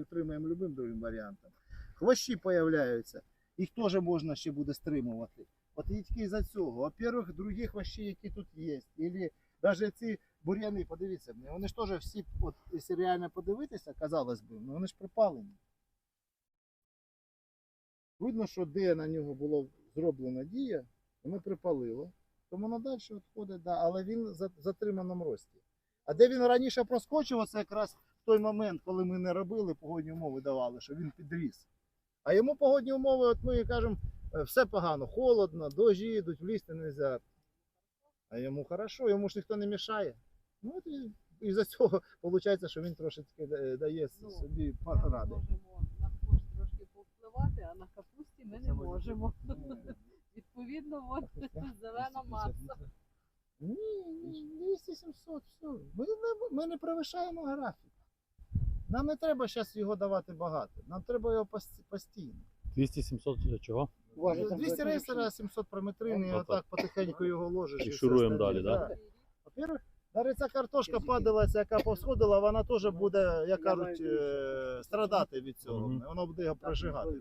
Утримуємо любим другим варіантом. Хвощі появляються, їх теж можна ще буде стримувати. От і тільки за цього. Во-первых, другі хвощі, які тут є, і навіть ці бур'яни, подивіться, мені, вони ж теж всі, от, якщо реально подивитися, казалось би, ну вони ж припалені. Видно, що де на нього було зроблена дія, воно припалило. Тому надалі відходить, да, але він в затриманому рості. А де він раніше проскочив, це якраз той момент, коли ми не робили, погодні умови давали, що він підріс. А йому погодні умови, от ми кажемо, е, все погано, холодно, дощі йдуть, влізти не можна. А йому хорошо, йому ж ніхто не мішає. Ну от і, і за цього виходить, що він трошечки е, дає Ну, собі Ми ради. можемо на кошт трошки повпливати, а на капусті ми не можемо. Відповідно, от зелена маса. Ні, ні, 200 700, все. Ми не, ми не перевищаємо графік. Нам не треба зараз його давати багато. Нам треба його пос- постійно. 200-700 чого? Ну, 200 рейсера, 700 прометрин, і Отак. отак потихеньку його ложиш. І все шуруємо остальне. далі, да? Во-первых, навіть ця картошка падалася, яка повсходила, вона теж буде, як кажуть, е, страдати від цього. Мгм. Воно буде його прожигати.